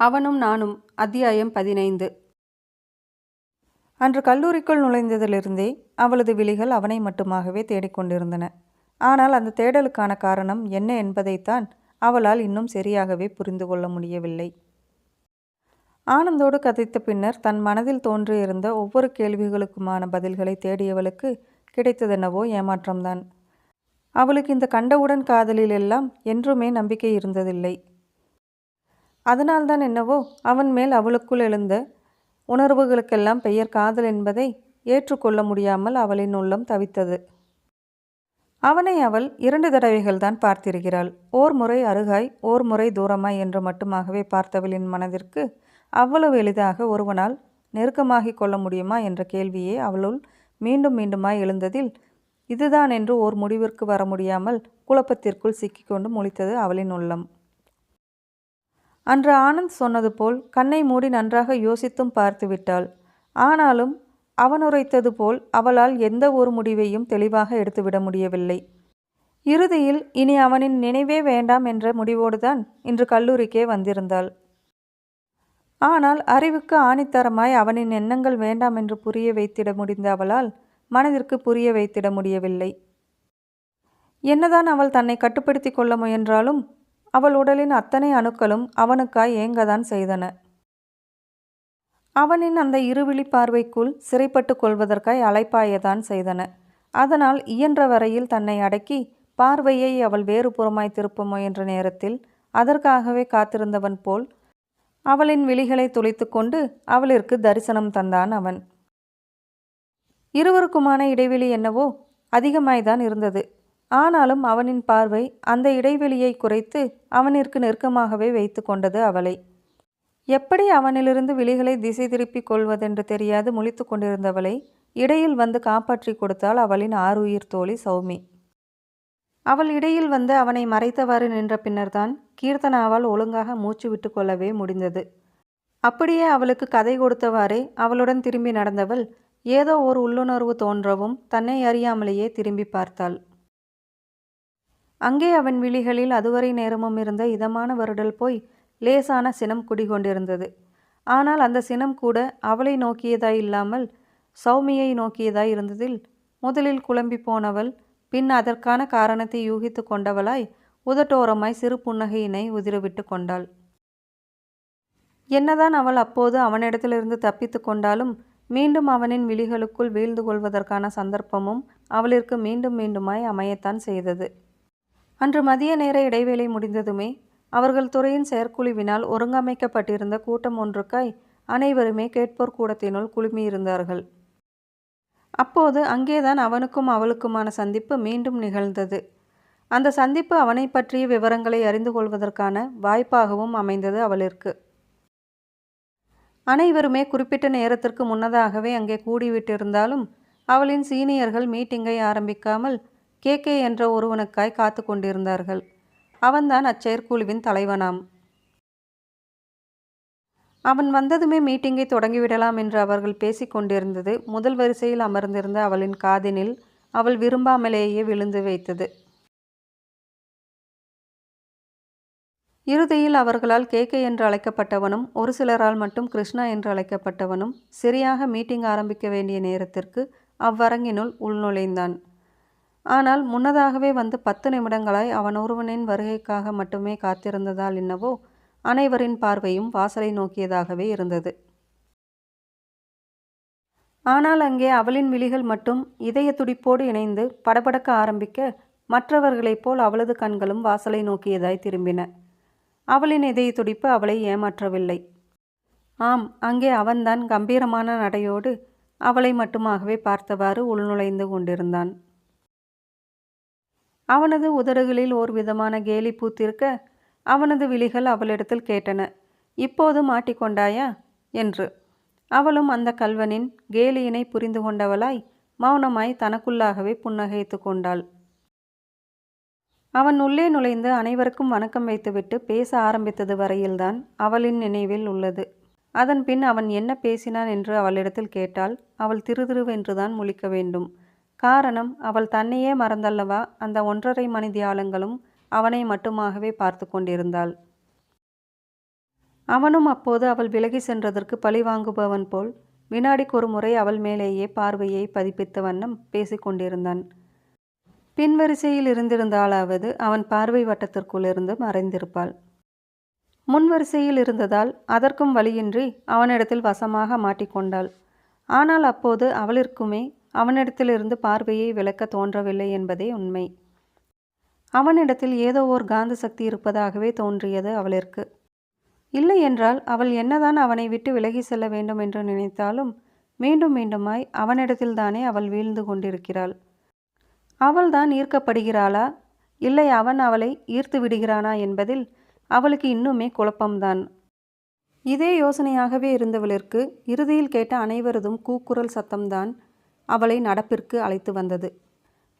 அவனும் நானும் அத்தியாயம் பதினைந்து. அன்று கல்லூரிக்குள் நுழைந்ததிலிருந்தே அவளது விழிகள் அவனை மட்டுமாகவே தேடிக்கொண்டிருந்தன. ஆனால் அந்த தேடலுக்கான காரணம் என்ன என்பதைத்தான் அவளால் இன்னும் சரியாகவே புரிந்து கொள்ள முடியவில்லை. ஆனந்தோடு கதைத்த பின்னர் தன் மனதில் தோன்றியிருந்த ஒவ்வொரு கேள்விகளுக்குமான பதில்களை தேடியவளுக்கு கிடைத்ததென்னவோ ஏமாற்றம்தான். அவளுக்கு இந்த கண்டவுடன் காதலில் எல்லாம் என்றுமே நம்பிக்கை இருந்ததில்லை. அதனால்தான் என்னவோ அவன் மேல் அவளுக்குள் எழுந்த உணர்வுகளுக்கெல்லாம் பெயர் காதல் என்பதை ஏற்றுக்கொள்ள முடியாமல் அவளின் உள்ளம் தவித்தது. அவனை அவள் இரண்டு தடவைகள் தான் பார்த்திருக்கிறாள். ஓர் முறை அருகாய் ஓர் முறை தூரமாய் என்று மட்டுமாகவே பார்த்தவளின் மனதிற்கு அவ்வளவு எளிதாக ஒருவனால் நெருக்கமாகிக் கொள்ள முடியுமா என்ற கேள்வியே அவளுள் மீண்டும் மீண்டுமாய் எழுந்ததில் இதுதான் என்று ஓர் முடிவிற்கு வர முடியாமல் குழப்பத்திற்குள் சிக்கிக்கொண்டு முழித்தது அவளின் உள்ளம். அன்று ஆனந்த் சொன்னது போல் கண்ணை மூடி நன்றாக யோசித்தும் பார்த்து விட்டாள் ஆனாலும் அவன் உரைத்தது போல் அவளால் எந்த ஒரு முடிவையும் தெளிவாக எடுத்துவிட முடியவில்லை. இறுதியில் இனி அவனின் நினைவே வேண்டாம் என்ற முடிவோடுதான் இன்று கல்லூரிக்கே வந்திருந்தாள். ஆனால் அறிவுக்கு ஆணித்தரமாய் அவனின் எண்ணங்கள் வேண்டாம் என்று புரிய வைத்திட முடிந்த அவளால் மனதிற்கு புரிய வைத்திட முடியவில்லை. என்னதான் அவள் தன்னை கட்டுப்படுத்தி கொள்ள முயன்றாலும் அவள் உடலின் அத்தனை அணுக்களும் அவனுக்காய் ஏங்கதான் செய்தன. அவனின் அந்த இருவிழி பார்வைக்குள் சிறைப்பட்டு கொள்வதற்காய் அலைப்பாயதான் செய்தன. அதனால் இயன்ற வரையில் தன்னை அடக்கி பார்வையை அவள் வேறு புறமாய் திருப்ப முயன்ற நேரத்தில் அதற்காகவே காத்திருந்தவன் போல் அவளின் விழிகளை துளைத்துக்கொண்டு அவளிற்கு தரிசனம் தந்தான் அவன். இருவருக்குமான இடைவெளி என்னவோ அதிகமாய்தான் இருந்தது. ஆனாலும் அவனின் பார்வை அந்த இடைவெளியை குறைத்து அவனிற்கு நெருக்கமாகவே வைத்து கொண்டது அவளை. எப்படி அவனிலிருந்து விழிகளை திசை திருப்பிக் கொள்வதென்று தெரியாது முழித்து கொண்டிருந்தவளை இடையில் வந்து காப்பாற்றி கொடுத்தாள் அவளின் ஆறுயிர் தோழி சௌமி. அவள் இடையில் வந்து அவனை மறைத்தவாறு நின்ற பின்னர்தான் கீர்த்தனாவால் ஒழுங்காக மூச்சு விட்டு கொள்ளவே முடிந்தது. அப்படியே அவளுக்கு கதை கொடுத்தவாறே அவளுடன் திரும்பி நடந்தவள் ஏதோ ஒரு உள்ளுணர்வு தோன்றவும் தன்னை அறியாமலேயே திரும்பி பார்த்தாள். அங்கே அவன் விழிகளில் அதுவரை நேரமும் இருந்த இதமான வருடல் போய் லேசான சினம் குடிகொண்டிருந்தது. ஆனால் அந்த சினம் கூட அவளை நோக்கியதாய் இல்லாமல் சௌமியை நோக்கியதாய் இருந்ததில் முதலில் குழம்பி போனவள் பின் அதற்கான காரணத்தை யூகித்து கொண்டவளாய் உதட்டோரமாய் சிறு புன்னகையினை உதிரவிட்டு கொண்டாள். என்னதான் அவள் அப்போது அவனிடத்திலிருந்து தப்பித்து கொண்டாலும் மீண்டும் அவனின் விழிகளுக்குள் வீழ்ந்து கொள்வதற்கான சந்தர்ப்பமும் அவளிற்கு மீண்டும் மீண்டுமாய் அமையத்தான் செய்தது. அன்று மதிய நேர இடைவேளை முடிந்ததுமே அவர்கள் துறையின் செயற்குழுவினால் ஒருங்கமைக்கப்பட்டிருந்த கூட்டம் ஒன்றுக்காய் அனைவருமே கேட்போர் கூடத்தினுள் குழுமியிருந்தார்கள். அப்போது அங்கேதான் அவனுக்கும் அவளுக்குமான சந்திப்பு மீண்டும் நிகழ்ந்தது. அந்த சந்திப்பு அவனை பற்றிய விவரங்களை அறிந்து கொள்வதற்கான வாய்ப்பாகவும் அமைந்தது அவளிற்கு. அனைவருமே குறிப்பிட்ட நேரத்திற்கு முன்னதாகவே அங்கே கூடிவிட்டிருந்தாலும் அவளின் சீனியர்கள் மீட்டிங்கை ஆரம்பிக்காமல் கே. கே. என்ற ஒருவனுக்காய் காத்து கொண்டிருந்தார்கள். அவன்தான் அச்செயற்குழுவின் தலைவனாம். அவன் வந்ததுமே மீட்டிங்கை தொடங்கிவிடலாம் என்று அவர்கள் பேசிக்கொண்டிருந்தது முதல் வரிசையில் அமர்ந்திருந்த அவளின் காதினில் அவள் விரும்பாமலேயே விழுந்து வைத்தது. இறுதியில் அவர்களால் கேகே என்று அழைக்கப்பட்டவனும் ஒரு சிலரால் மட்டும் கிருஷ்ணா என்று அழைக்கப்பட்டவனும் சரியாக மீட்டிங் ஆரம்பிக்க வேண்டிய நேரத்திற்கு அவ்வரங்கினுள் உள்நுழைந்தான். ஆனால் முன்னதாகவே வந்து பத்து நிமிடங்களாய் அவன் ஒருவனின் வருகைக்காக மட்டுமே காத்திருந்ததால் என்னவோ அனைவரின் பார்வையும் வாசலை நோக்கியதாகவே இருந்தது. ஆனால் அங்கே அவளின் விழிகள் மட்டும் இதய துடிப்போடு இணைந்து படபடக்க ஆரம்பிக்க மற்றவர்களைப் போல் அவளது கண்களும் வாசலை நோக்கியதாய் திரும்பின. அவளின் இதய துடிப்பு அவளை ஏமாற்றவில்லை. ஆம் அங்கே அவன்தான் கம்பீரமான நடையோடு அவளை மட்டுமாகவே பார்த்தவாறு உள்நுழைந்து கொண்டிருந்தான். அவனது உதடுகளில் ஒரு விதமான கேலி பூத்திருக்க அவனது விழிகள் அவளிடத்தில் கேட்டன. இப்போது மாட்டிக்கொண்டாயா என்று. அவளும் அந்த கல்வனின் கேலியினை புரிந்து கொண்டவளாய் மௌனமாய் தனக்குள்ளாகவே புன்னகைத்து கொண்டாள். அவன் உள்ளே நுழைந்து அனைவருக்கும் வணக்கம் வைத்துவிட்டு பேச ஆரம்பித்தது வரையில்தான் அவளின் நினைவில் உள்ளது. அதன் பின் அவன் என்ன பேசினான் என்று அவளிடத்தில் கேட்டால் அவள் திருதிருவென்றுதான் முழிக்க வேண்டும். காரணம் அவள் தன்னையே மறந்தல்லவா? அந்த ஒன்றரை மணி தியாலங்களும் அவனை மட்டுமாகவே பார்த்து கொண்டிருந்தாள். அவனும் அப்போது அவள் விலகி சென்றதற்கு பழி வாங்குபவன் போல் வினாடிக்கொரு முறை அவள் மேலேயே பார்வையை பதிப்பித்த வண்ணம் பேசிக்கொண்டிருந்தான் பின்வரிசையில் இருந்திருந்தாலாவது அவன் பார்வை வட்டத்திற்குள்ளிருந்து மறைந்திருப்பாள். முன்வரிசையில் இருந்ததால் அதற்கும் வழியின்றி அவனிடத்தில் வசமாக மாட்டிக்கொண்டாள். ஆனால் அப்போது அவளிற்குமே அவனிடத்திலிருந்து பார்வையை விளக்க தோன்றவில்லை என்பதே உண்மை. அவனிடத்தில் ஏதோ ஓர் காந்த சக்தி இருப்பதாகவே தோன்றியது அவளிற்கு. இல்லை என்றால் அவள் என்னதான் அவனை விட்டு விலகி செல்ல வேண்டும் என்று நினைத்தாலும் மீண்டும் மீண்டுமாய் அவனிடத்தில்தானே அவள் வீழ்ந்து கொண்டிருக்கிறாள். அவள்தான் ஈர்க்கப்படுகிறாளா? இல்லை அவன் அவளை ஈர்த்து விடுகிறானா என்பதில் அவளுக்கு இன்னுமே குழப்பம்தான். இதே யோசனையாகவே இருந்தவளிற்கு இறுதியில் கேட்ட அனைவரதும் கூக்குரல் சத்தம்தான் அவளை நடப்பிற்கு அழைத்து வந்தது.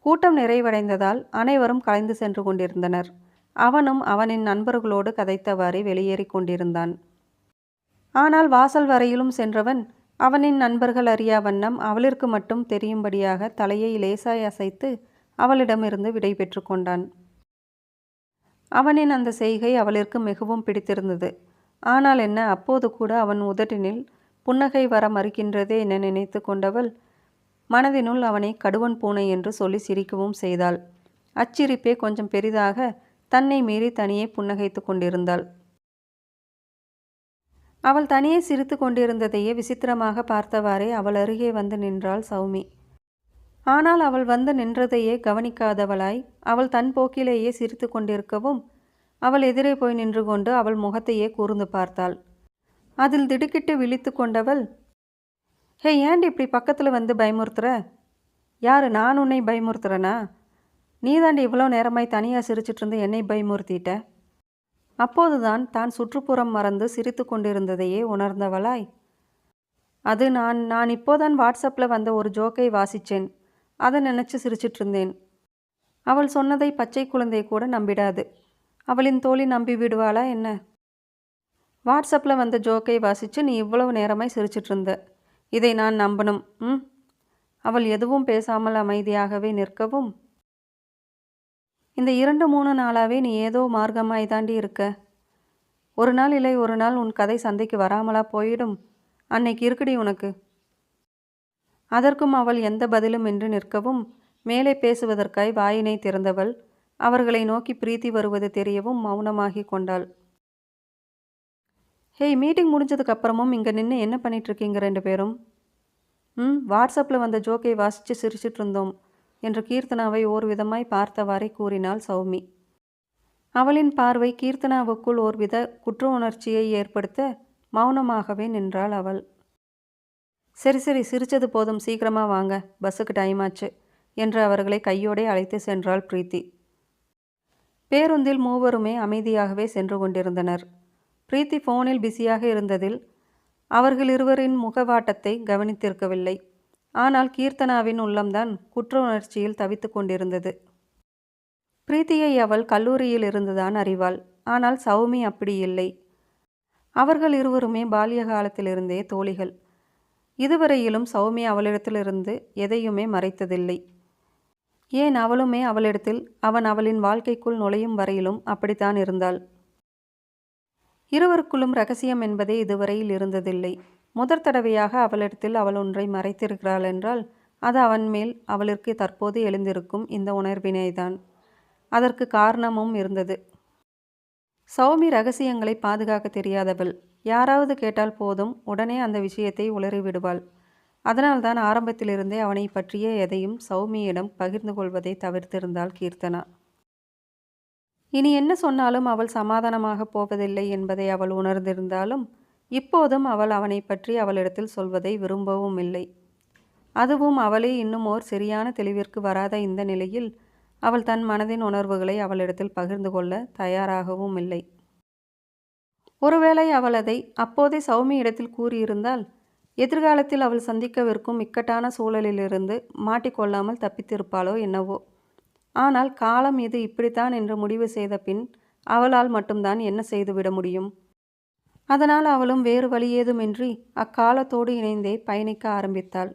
கூட்டம் நிறைவடைந்ததால் அனைவரும் கலைந்து சென்று கொண்டிருந்தனர். அவனும் அவனின் நண்பர்களோடு கதைத்தவாறே வெளியேறி கொண்டிருந்தான். ஆனால் வாசல் வரையிலும் சென்றவன் அவனின் நண்பர்கள் அறியா வண்ணம் அவளிற்கு மட்டும் தெரியும்படியாக தலையை லேசாய் அசைத்து அவளிடமிருந்து விடை பெற்று கொண்டான். அவனின் அந்த செய்கை அவளிற்கு மிகவும் பிடித்திருந்தது. ஆனால் என்ன அப்போது கூட அவன் உதட்டினில் புன்னகை வர மறுக்கின்றதே என நினைத்து கொண்டவள் மனதினுள் அவனை கடுவன் பூனை என்று சொல்லி சிரிக்கவும் செய்தாள். அச்சிரிப்பே கொஞ்சம் பெரிதாக தன்னை மீறி தனியே புன்னகைத்து கொண்டிருந்தாள். அவள் தனியே சிரித்து கொண்டிருந்ததையே விசித்திரமாக பார்த்தவாறே அவள் அருகே வந்து நின்றாள் சௌமி. ஆனால் அவள் வந்து நின்றதையே கவனிக்காதவளாய் அவள் தன் போக்கிலேயே சிரித்து கொண்டிருக்கவும் அவள் எதிரே போய் நின்று கொண்டு அவள் முகத்தையே கூர்ந்து பார்த்தாள். அதில் திடுக்கிட்டு விழித்து கொண்டவள் ஹே ஏன்டி இப்படி பக்கத்தில் வந்து பயமுறுத்துற? யார் நான் உன்னை பயமுறுத்துறனா? நீ தாண்டி இவ்வளோ நேரமாய் தனியாக சிரிச்சிட்டு இருந்து என்னை பயமுறுத்திட்ட? அப்போதுதான் தான் சுற்றுப்புறம் மறந்து சிரித்து கொண்டிருந்ததையே உணர்ந்தவளாய். அது நான் நான் இப்போதான் வாட்ஸ்அப்பில் வந்த ஒரு ஜோக்கை வாசித்தேன் அதை நினச்சி சிரிச்சிட்டு இருந்தேன் அவள் சொன்னதை பச்சை குழந்தை கூட நம்பிடாது. அவளின் தோழி நம்பி விடுவாளா என்ன? வாட்ஸ்அப்பில் வந்த ஜோக்கை வாசித்து நீ இவ்வளவு நேரமாய் சிரிச்சிட்டு இருந்த இதை நான் நம்பணும். ம்? அவள் எதுவும் பேசாமல் அமைதியாகவே நிற்கவும் இந்த இரண்டு மூணு நாளாகவே நீ ஏதோ மார்க்கமாய் தாண்டி இருக்க. ஒரு நாள் இல்லை ஒரு நாள் உன் கதை சந்தைக்கு வராமலா போயிடும். அன்னைக்கு இருக்குடி உனக்கு. அதற்கும் அவள் எந்த பதிலும் என்று நிற்கவும் மேலே பேசுவதற்காய் வாயினை திறந்தவள். அவர்களை நோக்கி பிரீத்தி வருவது தெரியவும் மௌனமாகி கொண்டாள். ஹேய் மீட்டிங் முடிஞ்சதுக்கு அப்புறமும் இங்கே நின்று என்ன பண்ணிகிட்ருக்கீங்க ரெண்டு பேரும்? ம் வாட்ஸ்அப்பில் வந்த ஜோக்கை வாசித்து சிரிச்சிட்டு இருந்தோம் என்று கீர்த்தனாவை ஓர் விதமாய் பார்த்தவாறே கூறினாள் சௌமி. அவளின் பார்வை கீர்த்தனாவுக்குள் ஓர்வித குற்ற உணர்ச்சியை ஏற்படுத்த மௌனமாகவே நின்றாள் அவள். சரி சரி சிரிச்சது போதும் சீக்கிரமாக வாங்க பஸ்ஸுக்கு டைம் ஆச்சு என்று அவர்களை கையோடே அழைத்து சென்றாள் பிரீத்தி. பேருந்தில் மூவருமே அமைதியாகவே சென்று கொண்டிருந்தனர். பிரீத்தி ஃபோனில் பிஸியாக இருந்ததில் அவர்கள் இருவரின் முகவாட்டத்தை கவனித்திருக்கவில்லை. ஆனால் கீர்த்தனாவின் உள்ளம்தான் குற்ற உணர்ச்சியில் தவித்து கொண்டிருந்தது. பிரீத்தியை அவள் கல்லூரியில் இருந்துதான் அறிவாள். ஆனால் சௌமி அப்படி இல்லை. அவர்கள் இருவருமே பால்ய காலத்திலிருந்தே தோழிகள். இதுவரையிலும் சௌமி அவளிடத்திலிருந்து எதையுமே மறைத்ததில்லை. ஏன் அவளுமே அவளிடத்தில் அவன் அவளின் வாழ்க்கைக்குள் நுழையும் வரையிலும் அப்படித்தான் இருந்தாள். இருவருக்குள்ளும் ரகசியம் என்பதே இதுவரையில் இருந்ததில்லை. முதற் தடவையாக அவளிடத்தில் அவள் ஒன்றை மறைத்திருக்கிறாள் என்றால் அது அவன் மேல் அவளிற்கு தற்போது எழுந்திருக்கும் இந்த உணர்வினைதான். அதற்கு காரணமும் இருந்தது. சௌமி ரகசியங்களை பாதுகாக்க தெரியாதவள். யாராவது கேட்டால் போதும் உடனே அந்த விஷயத்தை உளறிவிடுவாள் அதனால்தான் ஆரம்பத்திலிருந்தே அவனை பற்றிய எதையும் சௌமியிடம் பகிர்ந்து கொள்வதை தவிர்த்திருந்தாள் கீர்த்தனா. இனி என்ன சொன்னாலும் அவள் சமாதானமாக போவதில்லை என்பதை அவள் உணர்ந்திருந்தாலும் இப்போதும் அவள் அவனை பற்றி அவளிடத்தில் சொல்வதை விரும்பவும் இல்லை. அதுவும் அவளே இன்னும் ஓர் சரியான தெளிவிற்கு வராத இந்த நிலையில் அவள் தன் மனதின் உணர்வுகளை அவளிடத்தில் பகிர்ந்து கொள்ள தயாராகவும் இல்லை. ஒருவேளை அவள் அதை அப்போதே சௌமி இடத்தில் கூறியிருந்தால் எதிர்காலத்தில் அவள் சந்திக்கவிருக்கும் இக்கட்டான சூழலிலிருந்து மாட்டிக்கொள்ளாமல் தப்பித்திருப்பாளோ என்னவோ. ஆனால் காலம் இது இப்படித்தான் என்று முடிவு செய்த பின் அவளால் மட்டும்தான் என்ன செய்துவிட முடியும்? அதனால் அவளும் வேறு வழியேதுமின்றி அக்காலத்தோடு இணைந்தே பயணிக்க ஆரம்பித்தாள்.